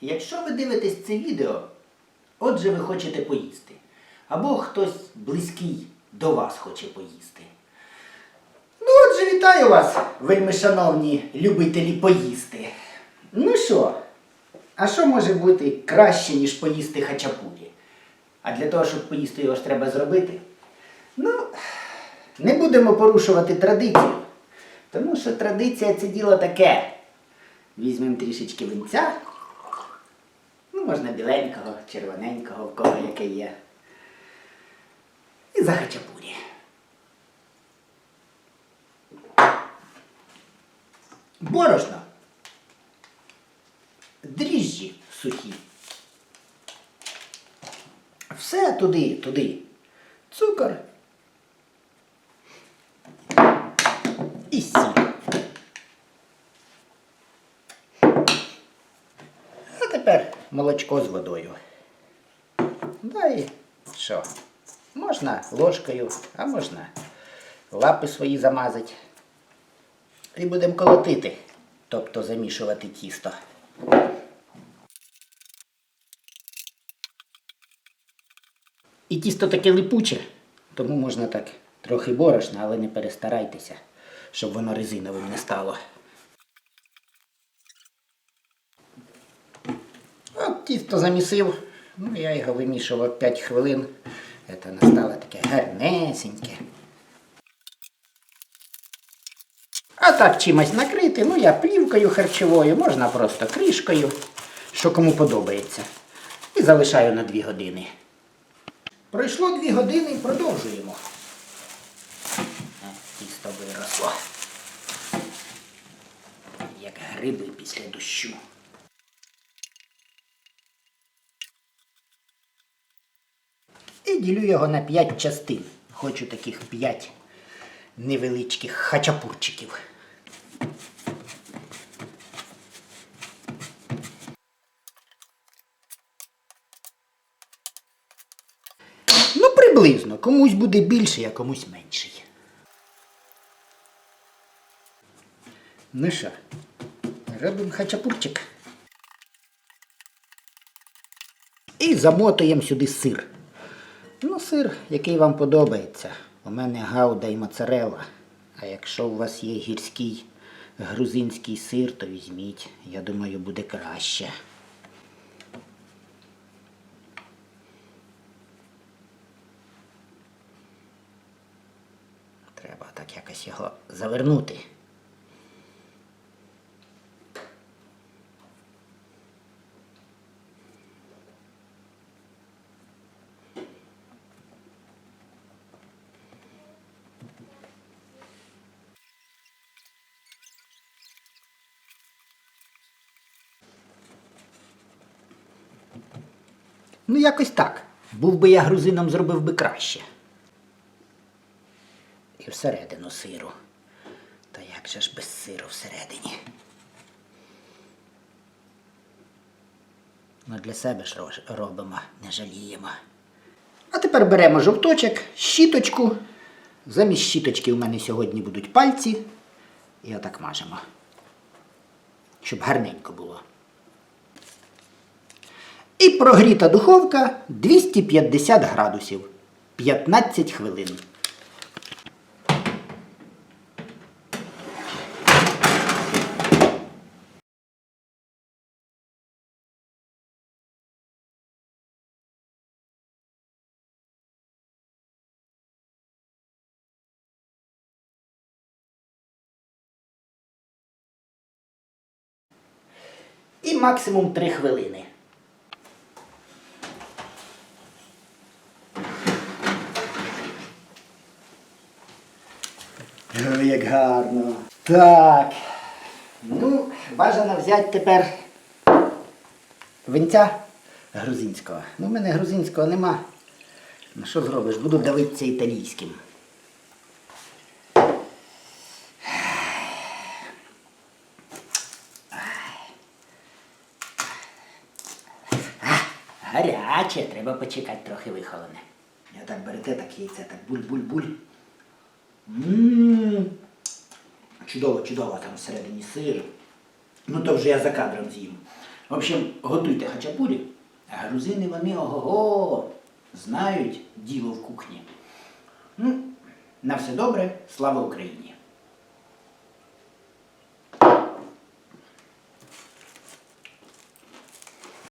якщо ви дивитесь це відео, отже ви хочете поїсти. Або хтось близький до вас хоче поїсти. Ну, отже, вітаю вас, вельми шановні любителі поїсти. Ну що, а що може бути краще, ніж поїсти хачапурі? А для того, щоб поїсти його ж треба зробити. Ну, не будемо порушувати традицію. Тому що традиція це діло таке. Візьмемо трішечки винця. Можна біленького, червоненького, в кого яке є. І захачапурі. Борошно. Дріжджі сухі. Все туди, туди. Цукор. І сіль. А тепер молочко з водою. Дай що? Можна ложкою, а можна лапи свої замазати. І будемо колотити, тобто замішувати тісто. І тісто таке липуче, тому можна так трохи борошна, але не перестарайтеся, щоб воно резиновим не стало. Тісто замісив, ну я його вимішував 5 хвилин. Це настало таке гарнесеньке. А так чимось накрити, ну я плівкою харчовою, можна просто кришкою, що кому подобається. І залишаю на 2 години. Пройшло 2 години і продовжуємо. Е, Тісто виросло. Як гриби після дощу. І ділю його на 5 частин. Хочу таких 5 невеличких хачапурчиків. Ну, приблизно. Комусь буде більший, а комусь менший. Ну що, робимо хачапурчик. І замотуємо сюди сир. Сир, який вам подобається. У мене гауда і моцарелла. А якщо у вас є гірський грузинський сир, то візьміть. Я думаю, буде краще. Треба так якось його завернути. Ну, якось так. Був би я грузином, зробив би краще. І всередину сиру. Та як же ж без сиру всередині? Ми для себе ж робимо, не жаліємо. А тепер беремо жовточок, щіточку. Замість щіточки у мене сьогодні будуть пальці. І отак мажемо. Щоб гарненько було. І прогріта духовка 250 градусів 15 хвилин. І максимум 3 хвилини. Як гарно. Так. Ну, бажано взяти тепер винця грузинського. Ну, в мене грузинського нема. Ну що зробиш? Буду давитися італійським. Гаряче, треба почекати трохи вихолоне. Я так берете так яйце, так буль-буль-буль. Ммм. Чудово, чудово там всередині сир. Ну то вже я за кадром з'їм. В общем, готуйте хачапурі, а грузини вони ого-го, знають діло в кухні. Ну, на все добре, слава Україні!